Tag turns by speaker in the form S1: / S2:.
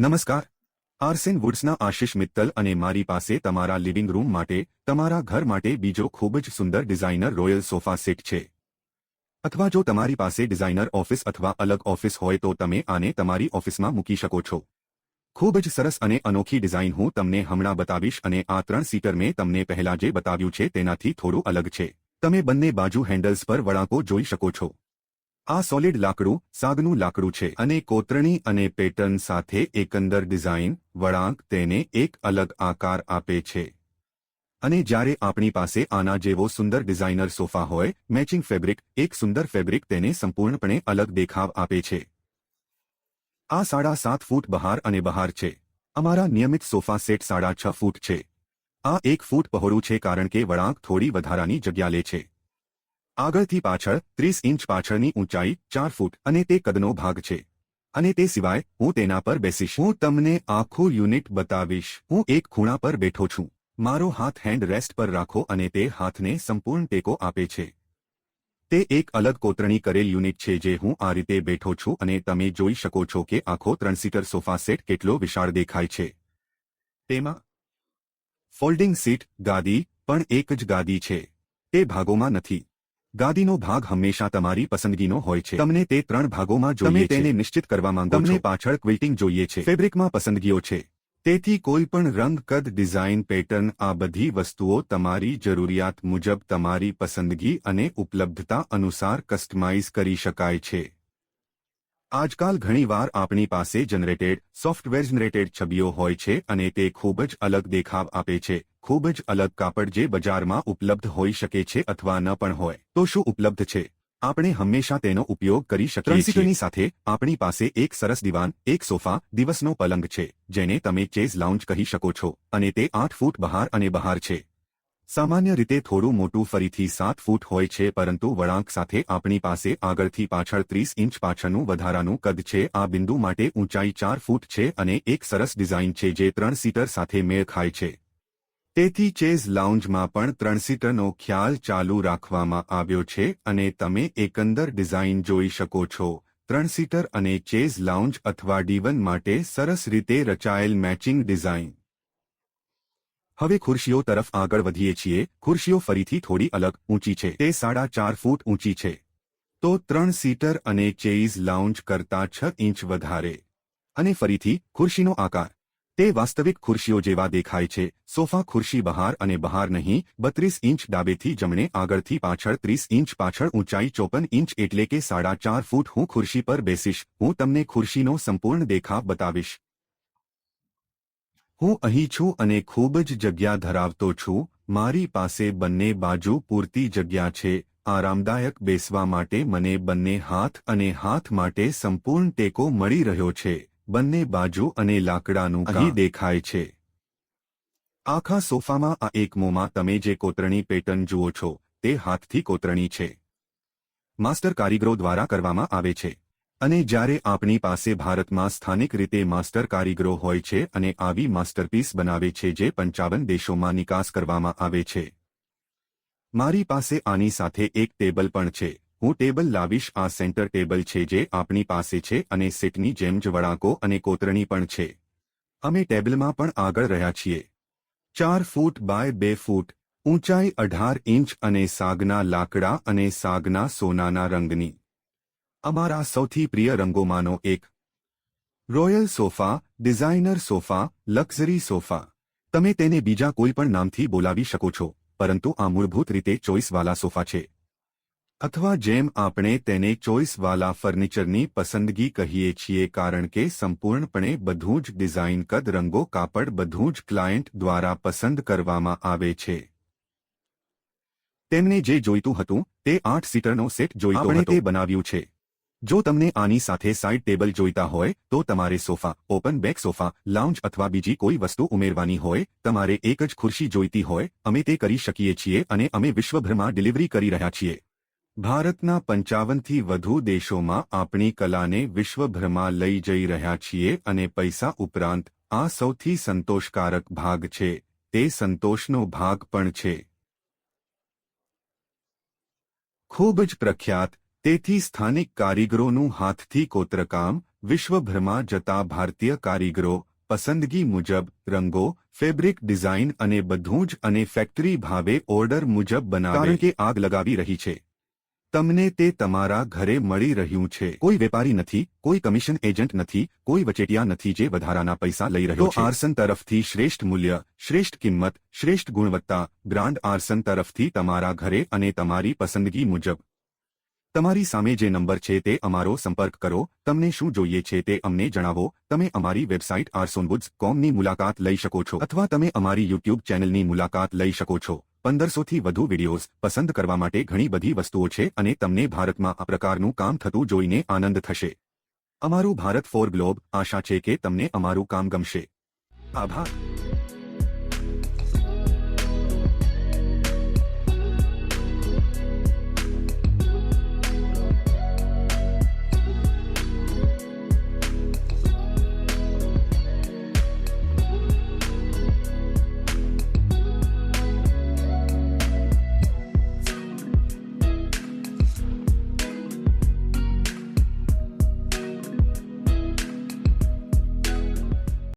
S1: નમસ્કાર. આર્સેન વુડ્સના આશિષ મિત્તલ અને મારી પાસે તમારા લિવિંગ રૂમ માટે, તમારા ઘર માટે બીજો ખૂબ જ સુંદર ડિઝાઇનર રોયલ સોફા સેટ છે. અથવા જો તમારી પાસે ડિઝાઇનર ઓફિસ અથવા અલગ ઓફિસ હોય તો તમે આને તમારી ઓફિસમાં મૂકી શકો છો. ખૂબ જ સરસ અને અનોખી ડિઝાઇન હું તમને હમણાં બતાવીશ અને આ ત્રણ સીટર મેં તમને પહેલા જે બતાવ્યું છે તેનાથી થોડું અલગ છે. તમે બંને બાજુ હેન્ડલ્સ પર વળાંકો જોઈ શકો છો. આ સોલિડ લાકડું સાગનું લાકડું છે અને કોતરણી અને પેટર્ન સાથે એકંદર ડિઝાઇન વળાંક તેને એક અલગ આકાર આપે છે. અને જ્યારે આપણી પાસે આના જેવો સુંદર ડિઝાઇનર સોફા હોય, મેચિંગ ફેબ્રિક, એક સુંદર ફેબ્રિક તેને સંપૂર્ણપણે અલગ દેખાવ આપે છે. આ સાડા સાત ફૂટ બહાર અને બહાર છે. અમારા નિયમિત સોફા સેટ સાડા છ ફૂટ છે. આ એક ફૂટ પહોળું છે કારણ કે વળાંક થોડી વધારાની જગ્યા લે છે. આગળથી પાછળ ત્રીસ ઇંચ પાછળની ઊંચાઈ ચાર ફૂટ અને તે કદનો ભાગ છે. અને તે સિવાય હું તેના પર બેસીશ. હું તમને આખું યુનિટ બતાવીશ. હું એક ખૂણા પર બેઠો છું. મારો હાથ હેન્ડ રેસ્ટ પર રાખો અને તે હાથને સંપૂર્ણ ટેકો આપે છે. તે એક અલગ કોતરણી કરેલ યુનિટ છે જે હું આ રીતે બેઠો છું અને તમે જોઈ શકો છો કે આખો ત્રણ સીટર સોફા સેટ કેટલો વિશાળ દેખાય છે. તેમાં ફોલ્ડિંગ સીટ ગાદી પણ એક જ ગાદી છે. તે ભાગોમાં નથી. ગાદીનો ભાગ હંમેશા તમારી પસંદગીનો હોય છે. તમને તે ત્રણ ભાગોમાં જોઈએ તેને નિશ્ચિત કરવા માંગો તમને પાછળ ક્વિલ્ટિંગ જોઈએ છે. ફેબ્રિકમાં પસંદગીઓ છે. તેથી કોઈ પણ રંગ કદ ડિઝાઇન પેટર્ન આ બધી વસ્તુઓ તમારી જરૂરિયાત મુજબ તમારી પસંદગી અને ઉપલબ્ધતા અનુસાર કસ્ટમાઇઝ કરી શકાય છે. આજકાલ ઘણીવાર આપણી પાસે જનરેટેડ સોફ્ટવેર જનરેટેડ છબીઓ હોય છે અને તે ખૂબ જ અલગ દેખાવ આપે છે. ખૂબ જ અલગ કાપડ જે બજારમાં ઉપલબ્ધ હોઈ શકે છે અથવા ન પણ હોય. તો શું ઉપલબ્ધ છે? આપણે હંમેશા તેનો ઉપયોગ કરી શકીએ છીએ. સાથે આપણી પાસે એક સરસ દિવાન, એક સોફા, દિવસનો પલંગ છે, જેને તમે ચેઝ લાઉન્જ કહી શકો છો, અને તે આઠ ફૂટ બહાર અને બહાર છે. સામાન્ય રીતે થોડું મોટું ફરીથી સાત ફૂટ હોય છે, પરંતુ વળાંક સાથે આપણી પાસે આગળથી પાછળ ત્રીસ ઇંચ પાછળનું વધારાનું કદ છે. આ બિંદુ માટે ઊંચાઈ ચાર ફૂટ છે અને એક સરસ ડિઝાઇન છે, જે ત્રણ સીટર સાથે મેળ ખાય છે. તેથી ચેઝ લાઉન્જમાં પણ ત્રણ સીટરનો ખ્યાલ ચાલુ રાખવામાં આવ્યો છે અને તમે એકંદર ડિઝાઇન જોઈ શકો છો. ત્રણ સીટર અને ચેઝ લાઉન્જ અથવા ડીવન માટે સરસ રીતે રચાયેલ મેચિંગ ડિઝાઇન. હવે ખુરશીઓ તરફ આગળ વધીએ છીએ. ખુરશીઓ ફરીથી થોડી અલગ ઊંચી છે. તે સાડા ચાર ફૂટ ઊંચી છે. તો ત્રણ સીટર અને ચેઇઝ લાઉન્જ કરતા છ ઇંચ વધારે. અને ફરીથી ખુરશીનો આકાર. તે વાસ્તવિક ખુરશીઓ જેવા દેખાય છે. સોફા ખુરશી બહાર અને બહાર નહીં, બત્રીસ ઇંચ ડાબેથી જમણે, આગળથી પાછળ ત્રીસ ઇંચ, પાછળ ઊંચાઈ ચોપન ઇંચ એટલે કે સાડા ચાર ફૂટ. હું ખુરશી પર બેસીશ. હું તમને ખુરશીનો સંપૂર્ણ દેખાવ બતાવીશ. હું અહીં છું અને ખૂબ જ જગ્યા ધરાવતો છું. મારી પાસે બંને બાજુ પૂરતી જગ્યા છે. આરામદાયક બેસવા માટે મને બંને હાથ અને હાથ માટે સંપૂર્ણ ટેકો મળી રહ્યો છે. બંને બાજુ અને લાકડાનું અહીં દેખાય છે. આખા સોફામાં આ એક મોમાં તમે જે કોતરણી પેટર્ન જુઓ છો તે હાથથી કોતરણી છે. માસ્ટર કારીગરો દ્વારા કરવામાં આવે છે. અને જ્યારે આપણી પાસે ભારતમાં સ્થાનિક રીતે માસ્ટર કારીગરો હોય છે અને આવી માસ્ટરપીસ બનાવે છે જે પંચાવન દેશોમાં નિકાસ કરવામાં આવે છે. મારી પાસે આની સાથે એક ટેબલ પણ છે. હું ટેબલ લાવીશ, આ સેન્ટર ટેબલ છે જે આપણી પાસે છે અને સેટની જેમ જ વળાંકો અને કોતરણી પણ છે. અમે ટેબલમાં પણ આગળ રહ્યા છીએ. ચાર ફૂટ બાય બે ફૂટ, ઊંચાઈ અઢાર ઇંચ અને સાગના લાકડા અને સાગના સોનાના રંગની. અમારા સૌથી પ્રિય રંગોમાંનો એક. Royal sofa, designer sofa, luxury sofa. તમે તેને બીજા કોઈ પણ નામથી બોલાવી શકો છો, પરંતુ આ મૂળભૂત રીતે ચોઇસવાલા સોફા છે. અથવા જેમ આપણે તેને ચોઇસવાલા ફર્નિચરની પસંદગી કહીએ છીએ કારણ કે સંપૂર્ણપણે બધું જ ડિઝાઇન કદ રંગો કાપડ બધું જ ક્લાયન્ટ દ્વારા પસંદ કરવામાં આવે છે. તેમને જે જોઈતું હતું તે આઠ સીટરનો સેટ જોઈતો આપણે તે બનાવ્યું છે. જો તમને આની સાથે સાઇડ ટેબલ જોઈતા હોય તો તમારે sofa open back sofa lounge અથવા બીજી કોઈ વસ્તુ ઉમેરવાની હોય તમારે એક જ ખુરશી જોઈતી હોય અમે તે કરી શકીએ છીએ અને અમે વિશ્વભરમાં ડિલિવરી કરી રહ્યા છીએ. ભારતના પંચાવનથી વધુ દેશોમાં આપણી કલાને વિશ્વભરમાં લઈ જઈ રહ્યા છીએ અને પૈસા ઉપરાંત આ સૌથી સંતોષકારક ભાગ છે તે સંતોષનો ભાગ પણ છે. ખૂબ જ પ્રખ્યાત તેથી સ્થાનિક કારીગરોનું હાથથી કોતરકામ વિશ્વભરમાં જતા ભારતીય કારીગરો પસંદગી મુજબ રંગો ફેબ્રિક ડિઝાઇન અને બધું જ અને ફેક્ટરી ભાવે ઓર્ડર મુજબ બનાવે. કે આગ લગાવી રહી છે. તમને તે તમારા ઘરે મળી રહ્યું છે. કોઈ વેપારી નથી કોઈ કમિશન એજન્ટ નથી કોઈ વચેટિયા નથી જે વધારાના પૈસા લઈ રહ્યો છે. આર્સન તરફથી શ્રેષ્ઠ મૂલ્ય શ્રેષ્ઠ કિંમત શ્રેષ્ઠ ગુણવત્તા બ્રાન્ડ આર્સન તરફથી તમારા ઘરે અને તમારી પસંદગી મુજબ. તમારી સામે જે નંબર છે તે અમારો સંપર્ક કરો. તમને શું જોઈએ છે તે અમને જણાવો. તમે અમારી વેબસાઇટ આર્સોનવુડ્સ કોમની મુલાકાત લઈ શકો છો. અથવા તમે અમારી યુટ્યુબ ચેનલની મુલાકાત લઈ શકો છો. પંદરસોથી વધુ વિડીયોઝ પસંદ કરવા માટે ઘણી બધી વસ્તુઓ છે અને તમને ભારતમાં આ પ્રકારનું કામ થતું જોઈને આનંદ થશે. અમારું ભારત ફોર ગ્લોબ આશા છે કે તમને અમારું કામ ગમશે. આભાર.